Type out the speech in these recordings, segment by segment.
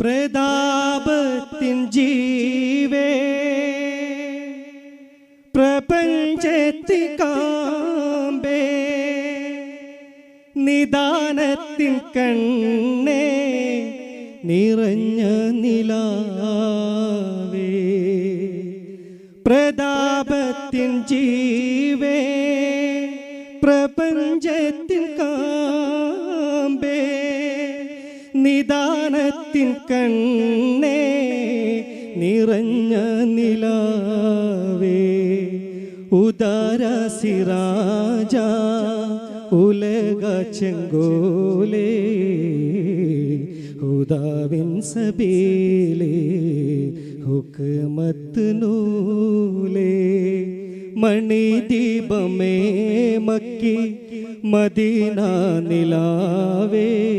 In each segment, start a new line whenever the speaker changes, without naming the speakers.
പ്രതാപത്തിൻ ജീവേ. പ്രപഞ്ചത്തി കാമ്പേ നിദാനത്തിൻ കണ്ണേ. നിറഞ്ഞ നിലാവേ നിദാനത്തിൻ കണ്ണേ നിറഞ്ഞ നിലാവേ. ഉദാര സിരാജ ഉലക ചെങ്കോലേ. ഉദാവിൻ സബീലേ ഹുക്മത്ത് നൂലേ. മണിദീപമേ മക്കി മദീന നിലാവേ.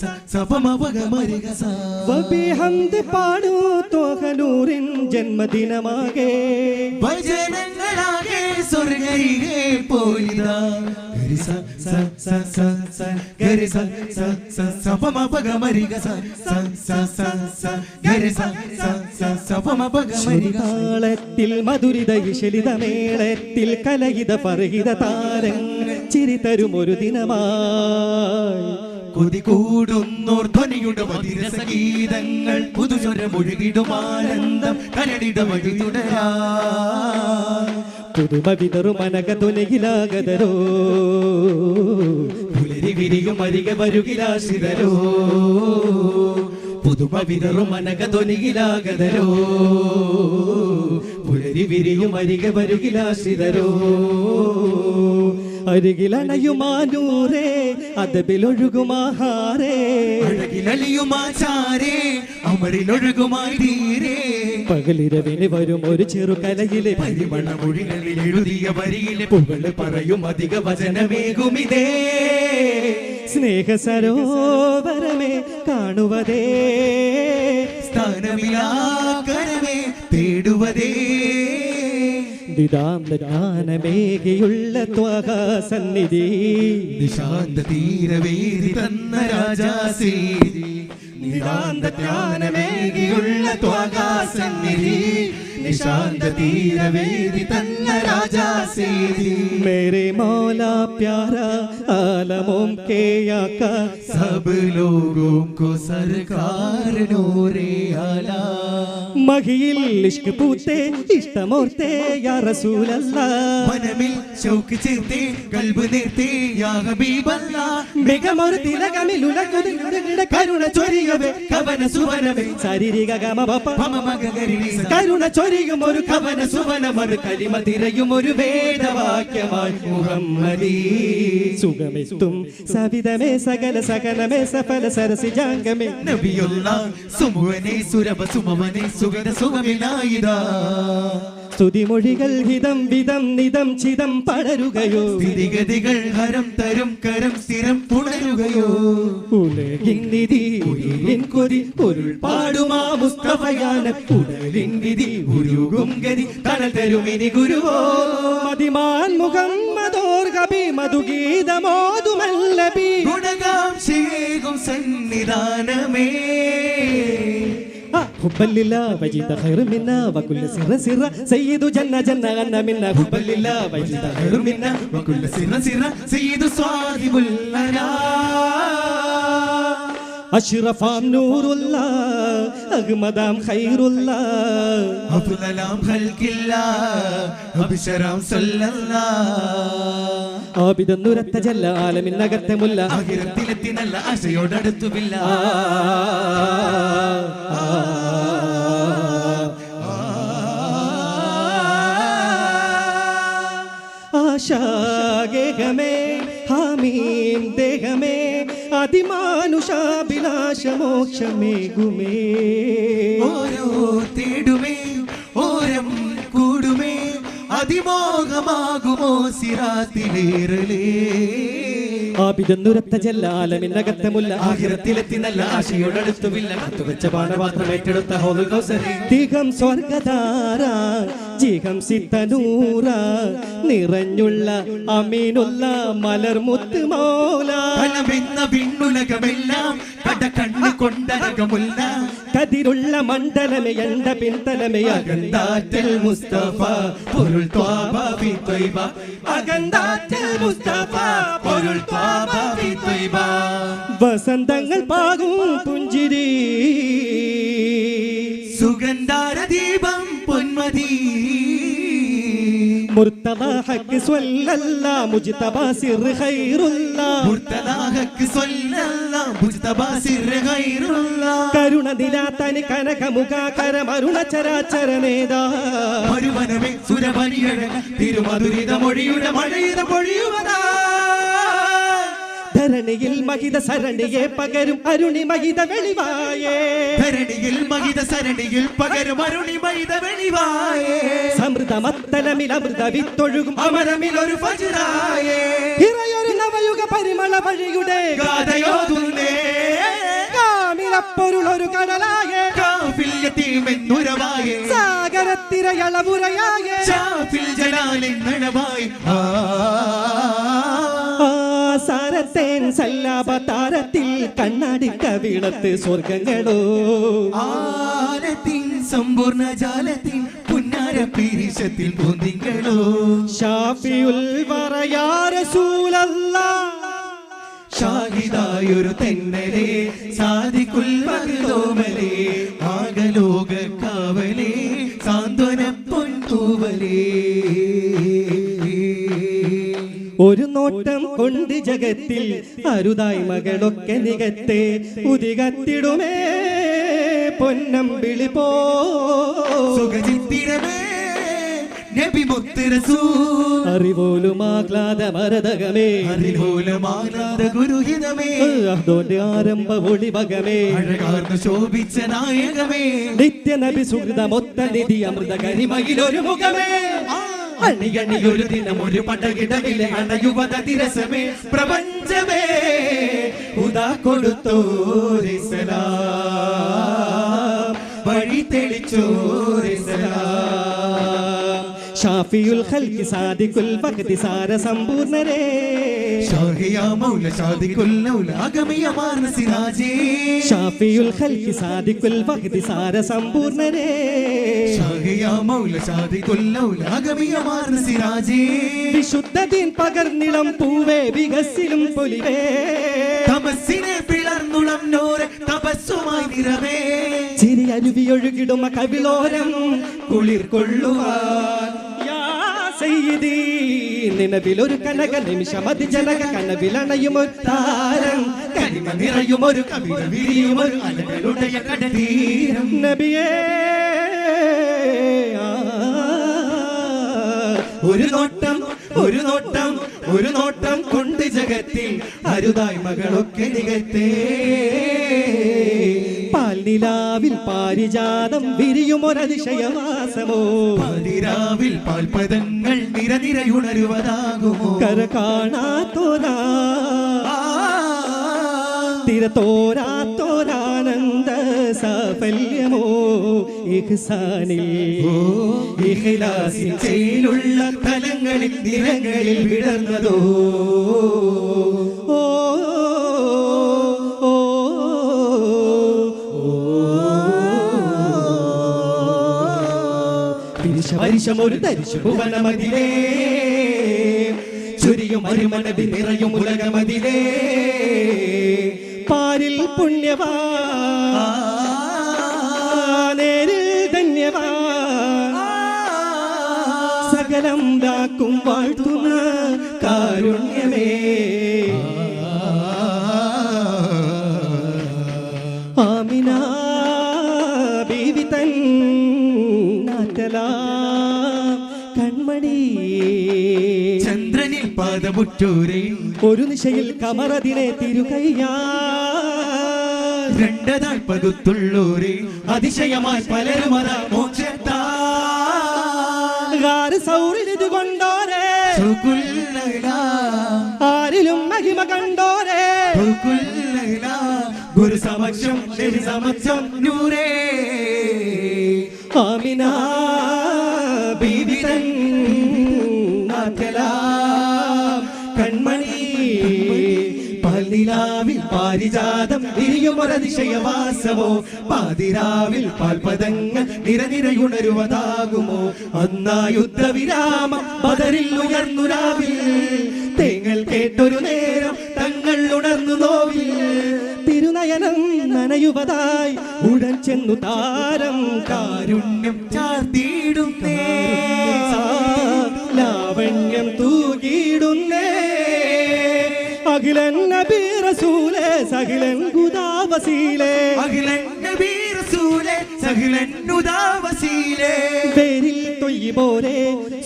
സ സ ഗരി സ സ സ സ പ മ പ ഗ മ രി ഗ സ പാടൂ തോഹനൂറിൻ ജന്മദിനമാകെ
ഭജനങ്ങളാകെ സ്വർഗരികെ പോയിതാ
മധുരിത കലഹിത പറഹിത താരങ്ങൾ ചിരി തരും ഒരു ദിനമായി
കൊതി കൂടുന്നോർ ധ്വനിയുടെ മതിരസഗീതങ്ങൾ പുതുചൊരമൊഴുകിടും ആനന്ദം കരടിട വഴി തുടരാ.
പുതുമ വിതറും മനക തുലകിലാകതരോ
പുലരി വിരിയും അരിക വരുകിലാശിതരോ പുതുമ വിതറും പുലരി വിരിയും അരിക വരുകിലാശിതരോ
അരികിലണയുമാനൂരേ അതബിലൊഴുകുമാഹാരേ
അഴകിലലിയുമാചാരേ അമരിലൊഴുകുമായി തീരേ.
പകലിരവിന് വരും ഒരു ചെറുകലയിലെ
പരിമണ മൊഴികളിൽ എഴുതിയ വരിയിലെ പുകൾ പറയും അധിക വചനമേകുമിതേ
സ്നേഹ സരോവരമേ കാണുവതേ
സ്ഥാനമിലാകരമേ തേടുവതേ.
നിതാന്ത ജ്ഞാനമേകിയുള്ള ത്വക സന്നിധി
നിശാന്ത തീരവേദി തന്ന നിശാന്ത തീരവേദി തന്ന രാജാ
സേതി മേരെ മൗല പ്യാര ആലമോം കെ
ആക്ക സബ് ലോഗോം കോ. സർക്കാർ നോരേ ആല.
മഹിയിൽ ഇഷ്ക് പൂത്തേ ഇഷ്ടമോർത്തേ യാ റസൂലല്ല.
മനമിൽ ശൗക്ക് ചേർത്തേ കൽബ് നേർത്തേ യാ ഹബീബല്ല
മികമൊരു തിലകമിൽ ഉലകുതിരുടെ കരുണ ചൊരിയവേ. കവന സുവനവേ. ശാരീരിക ഗമ കരുണ
ചൊരി മഗ ഒരു
കവന സുവനം ഒരു കവന സുവനമൊരു കലിമ തിരയും ഒരു വേദവാക്യമായി. മുഹമ്മദി സുഖമെത്തും. സവിതമേ സകല സകലമേ സഫല സരസിജാംഗമേ
നബിയുള്ള സുമുവനെ സുരഭ സുമവനെ സുഗത സുഖമിലായിതാ
സ്തുതിമൊഴികൾ ഹിതം വിധം നിതം ചിതം പടരുകയോ.
സ്ഥിതിഗതികൾ ഹരം തരും കരം സ്ഥിരം പുണരുകയോ.
ഉലകിൻ നിധി ഉരുളിൻ കൊതി പൊരുൾ പാടുമാ മുസ്തഫയാന ഉടലിൻ വിധി ഉരുകും ഗതി കടൽ തരുമിനി ഗുരുവോ. മതിമാൻ മുഹമ്മദോർ കബി മധുഗീതമോതുമല്ലബി
ഗുണകാം ശേകും സന്നിധാനമേ.
حبا لله وجد خير منا وكل سر سر سيد جنة جنة غنى منا حبا لله وجد خير منا
وكل سر سر سيد صاحب الأنا
أشرف نور الله أغمد خير الله
أفضل خلق الله أبشرام صلى الله
ആബിദന്നുരത്ത ജല്ല ആലമിന്നകത്തെ മുല്ല
അഖിരത്തിലെത്തി നല്ല ആശയോടടുത്തുമില്ല
ആ, ആശാഗേഹമേ ഹാമീം ദേഹമേ അതിമാനുഷാഭിലാഷമോക്ഷമേകുമേ.
ഓരോ തേടുമേ ഓരം കൂടുമേ അതിമോഹമാകുമോ സിറാത്തിലേറലേ.
മുല്ല
ആഹിരത്തിലെത്തി നല്ല ആശയോടടുത്തുമില്ല കത്തുവെച്ച പാനപാത്രം ഏറ്റെടുത്ത ഹോദൽ കൗസരി.
സ്വർഗധാര ജിഹം സിദ്ധനൂറ നിറഞ്ഞുള്ള അമീനുള്ള മലർമുത്ത് മൗല.
ഫലമെന്ന വിണ്ണുലകമെല്ലാം കട കണ്ണു കൊണ്ടകമുല്ല
കതിരുള്ള മണ്ഡലമേ എണ്ട പിന്തലമേ
അകന്താറ്റൽ മുസ്തഫ പൊരുൾ ത്വാബ ഫി ത്വയ്ബ അകന്താറ്റൽ മുസ്തഫ പൊരുൾ ത്വാബ ഫി ത്വയ്ബ
വസന്തങ്ങൾ പാകും പുഞ്ചിരി.
സുഗന്ധാര ദീപം പൊന്മതി.
മുർത്തദ ഹക്ക് സ്വല്ലല്ല മുജ്തബ സിർ ഖൈറുല്ല.
മുർത്തലാഹക്ക് സ്വല്ലല്ല മുജ്തബ സിർ ഖൈറുല്ല.
കരുണ കരമരുണ ചരാചര നേതാ.
മരുവനമേ സുരപനിയഴക തിരുമധുരിത മൊഴിയുടെ മഴയുടെ പൊഴിയുവതാ.
ധരണിയിൽ മഹിത സരണിയെ പകരും അരുണി മഹിത വെളിവായേ.
ധരണിയിൽ മഹിത സരണിയിൽ പകരും അരുണി മഹിത വെളിവായേ.
സമൃദ്ധമത്തലമിൽ അമൃത വിത്തൊഴുകും
അമരമിൽ ഒരു ഫജ്റായേ
ഇറയൊരു നവയുഗ പരിമള വഴിയുടെ
ഗാഥയോതുന്നേ.
കടലായേ.
കാഫിൽ യതീമെന്നുരവായേ
സാഗരത്തിരയളവുരയായേ.
ഷാഫിൽ ജലാലിൻ ആ.
സാരത്തേൻ സല്ലാപതാരത്തിൽ കണ്ണടിക്ക വീണത്ത് സ്വർഗങ്ങളോ.
ആരത്തിൻ സമ്പൂർണ ജാലത്തിൻ പുന്നാര പീരിശത്തിൽ പൊന്തിങ്ങളോ
ഷാഫിയുൽ വറയാറസൂലല്ലാ
ഷാഹിദായൊരു തെന്നലെ സാധിക്കുൽ മകളോമലെ ആകലോക കാവലേ സാന്ത്വന പൊൻതൂവലേ
ഒരു നോട്ടം കൊണ്ട് ജഗത്തിൽ അരുതായി മകളൊക്കെ നികത്തെ ഉദികത്തിടുമേ പൊന്നം പോ.
സുഖചിത്തിരമേ നബി മുത്ത് റസൂൽ
അറിവോലും ആഹ്ലാദ മരതകമേ.
അറിലോലമാനാദ ഗുരുഹിതമേ.
അതോന്റെ ആരംഭ ഒളിവകമേ
അഴകാർന്നു ശോഭിച്ച നായകമേ.
നിത്യ നബി സുഹൃത മൊത്ത നിധി അമൃത കരിമയിലൊരു മുഖമേ.
അണിയണിയൊരു ദിനം ഒരു പടകിടവിലെ അണയുവത തിരസമേ. പ്രപഞ്ചമേ ഉദാ കൊടുത്തോരെ സലാം വഴി തെളിച്ചോരെ സലാം
ഷാഫിയുൽ ഖൽക്കി സാദിഖുൽ വഖതി സാര സമ്പൂർണരേ.
ഷാഹിയാ മൗല ഷാദിക്കുല്ലൗല അഗമിയമാർന്ന സിരാജേ
ഷാഫിയുൽ ഖൽക്കി സാദിഖുൽ വഖതി സാര സമ്പൂർണരേ.
ഷാഹിയാ മൗല ഷാദിക്കുല്ലൗല അഗമിയമാർന്ന സിരാജേ
വിശുദ്ധതീൻ പകർന്നിളം പൂവേ വികസിലും പൊലിവേ.
തമസ്സിനെ പിളർന്നുളം നോരെ തപസ്സുമായി നിറവേ.
ചിരി അരുവിയൊഴുകിടുമ കവിളോരം കുളിർ കൊള്ളുവാൻ സയ്യിദീ, നിലവിലൊരു കനക നിമിഷം അതി ജനക കനവിലണയും ഒരു താരം.
കരിമ നിറയുമൊരു കവിത വിരിയുമൊരു അലകളുടയ കടതീരം.
നബിയേ
ഒരു നോട്ടം ഒരു നോട്ടം ഒരു നോട്ടം കൊണ്ട് ജഗത്തിൽ അരുതായ് മകളൊക്കെ നികത്തേ.
പാൽനിലാവിൽ പാരിജാതം വിരിയുമൊരതിശയവാസമോ
പതിരാവിൽ പാൽപദങ്ങൾ നിരനിരയുണരുവതാകുമോ?
കര കാണാത്തോരാ തിരത്തോരാത്തോരാനന്ദ സാഫല്യമോ ഇഹ്സാനിൽ
ഇഹ്ലാസിൽ ചെയ്യിലുള്ള തലങ്ങളിൽ നിരങ്ങളിൽ വിടർന്നതോ?
പരിശമൊരു ധരിച്ചു ഭുവനമതിലേ. ചുരിയും അരുമനവി നിറയും ഉലകമതിലേ. പാരിൽ പുണ്യവാ. നേരിൽ ധന്യവാ. സകലം ദാക്കും വാഴ്ത്തുന്ന കാരുണ്യമേ.
പാദമുറ്റൂരേ
ഒരു നിശയിൽ കമറതിനെ തിരുകയ്യാ
രണ്ടതായി പകുത്തുള്ളൂരേ അതിശയമായി പലരും അതാ മോക്ഷത്താ
സൗറിത് കൊണ്ടോരെ. ആരിലും മഹിമ കണ്ടോരേ.
ഗുരു സമക്ഷം ശരി സമക്ഷം നൂരേ.
ആമിന ബീബി തൻ കൺമണി. പല്ലിലാവിൽ പാരിജാതം വിരിയുമൊരതിശയവാസമോ പാതിരാവിൽ പാൽപദങ്ങൾ നിരനിരയുണരുവതാകുമോ? അന്നാ യുദ്ധവിരാമം ബദറിൽ ഉയർന്നു രാവിൽ. തേങ്ങൾ കേട്ടൊരു നേരം തങ്ങൾ ഉണർന്നു നോവിൽ. തിരുനയനം നനയുവതായി ഉടൻ ചെന്നു താരം.
കാരുണ്യം ചാർത്തിയിടുന്നേ
അഖിലൻ നബി റസൂലേ സഖിലൻ ഗുദാവസീലേ
അഖിലൻ നബി റസൂലേ സഖിലൻ ഉദാവസീലേ
പേരിൽ തൊയ്യ് പോലെ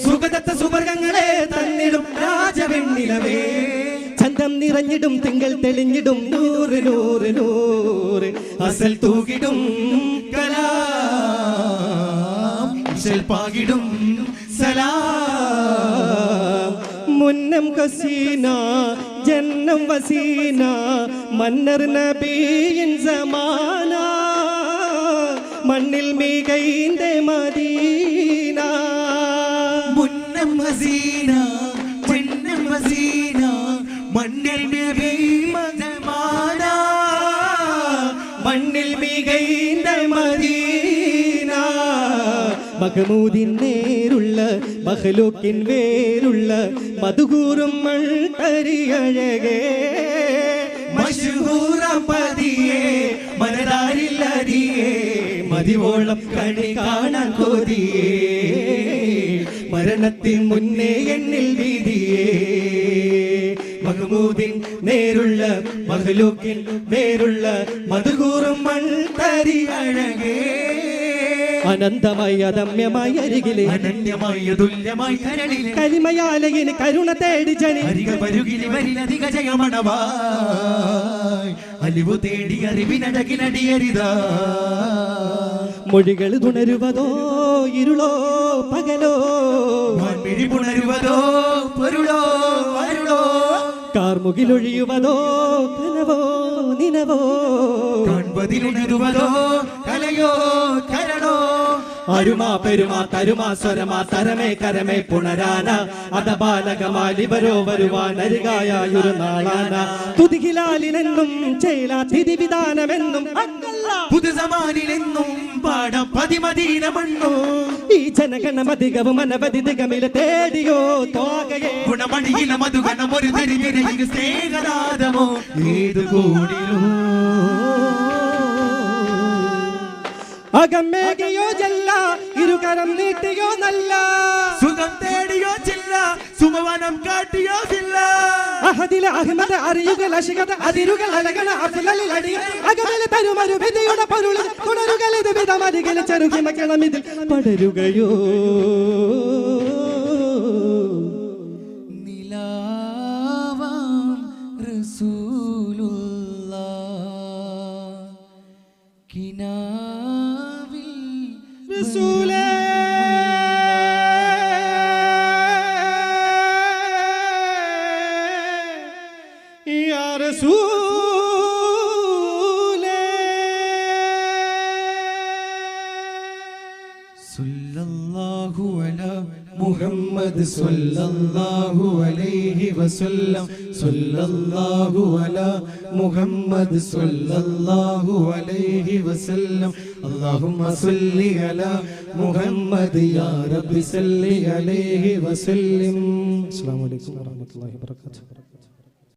സുഗതത്ത സുവർഗങ്ങളെ തന്നിടും രാജവെണ്ണിലവേ.
ചന്തം നിറഞ്ഞിടും തിങ്കൾ തെളിഞ്ഞിടും നൂറ് നൂറ് നൂറ്.
അസൽ തൂകിടും കലാം പാകിടും സലാം.
മുന്നം കസീന ജന്നം വസീന മന്നർ നബീൻ സമാന മണ്ണിൽ മികൈന്റെ മദീന.
മുന്നം ഹസീന ജന്നം ഹസീന മണ്ണിൽ
മണ്ണിൽ മികൈന്റെ മദീന. മഹമൂദിൻ നേരുള്ള മഹലൂക്കിൻ വേരുള്ള മധുകൂറും മൺതരിയഴകേ
മഷൂറ പതിയേ മനതാരില്ലതിയേ
മതിവോളം കണി കാണാൻ കൊതിയേ. മരണത്തിൽ മുന്നേ എന്നിൽ വീതിയേ. മഹമൂദിൻ നേരുള്ള മഹലൂക്കിൻ നേരുള്ള മധുകൂറും മൺതരി
അഴകേ
അനന്തമായി അദമ്യമായി അരികിലെ
അനന്യമായി അതുല്യമായി കരളിലെ
കലിമയാലയിന് കരുണ തേടി ജനി
അരിക പരുകിലി വരിലധിക ജയമണവായി. അലിവു തേടി അറിവിനടകിനടിയരിതാ
മൊഴികൾ തുണരുവതോ ഇരുളോ പകലോ?
മാൻമിഴി പുണരുവതോ പൊരുളോ അരുളോ?
കാർമുകിലൊഴിയുവതോ കനവോ നിനവോ?
കൺപതിലുണരുവതോ കലയോ കരളോ
അരുമാ പെരുമാ തരുമാ സ്വരമാ തരമേ കരമേ പുണരാന. അത അധബാലകമാലിവരോ വരുവാൻ അരികായൊരു നാളാന. തുതികിലാലിനെന്നും ചേലാ തിരിവിധാനമെന്നും അങ്കല്ല.
പുതുസമാനിലെന്നും പാടം പതിമദീന മണ്ണോ
ഈ ജനഗണമധികവും അനവധി ദിഗമിലെ തേടിയോ തോകയെ
ഗുണമണിയില മധുഗണം ഒരു തിരിതിരയിൽ സ്നേഹനാദമോ. ഏതു കൂടിലോ
അകമേകിയോ ചെല്ല ഇരുകരം നീട്ടിയോ നല്ല.
സുഖം തേടിയോ ചില്ല സുമവനം കാട്ടിയോ ചില്ല.
അഹദിലെ അഹമ്മദ് അറിയുക അശികത അതിരുകൾ അലകണ അഫ്ലലിൽ അടി അകമലെ തരുമരു വിധിയുടെ പൊരുളിൽ തുടരുകൾ ഇത് വിധമരികിൽ ചെറുകിമക്കണം ഇതിൽ പടരുകയോ.
സല്ലല്ലാഹു അലാ മുഹമ്മദ് സല്ലല്ലാഹു അലൈഹി വസല്ലം സല്ലല്ലാഹു അലാ മുഹമ്മദ് സല്ലല്ലാഹു അലൈഹി വസല്ലം اللهم صل على محمد يا رب صل عليه وسلم
അസ്സാം വലൈക്കും വാഹമത്തല്ലാഹി വാബർക്കാത്തു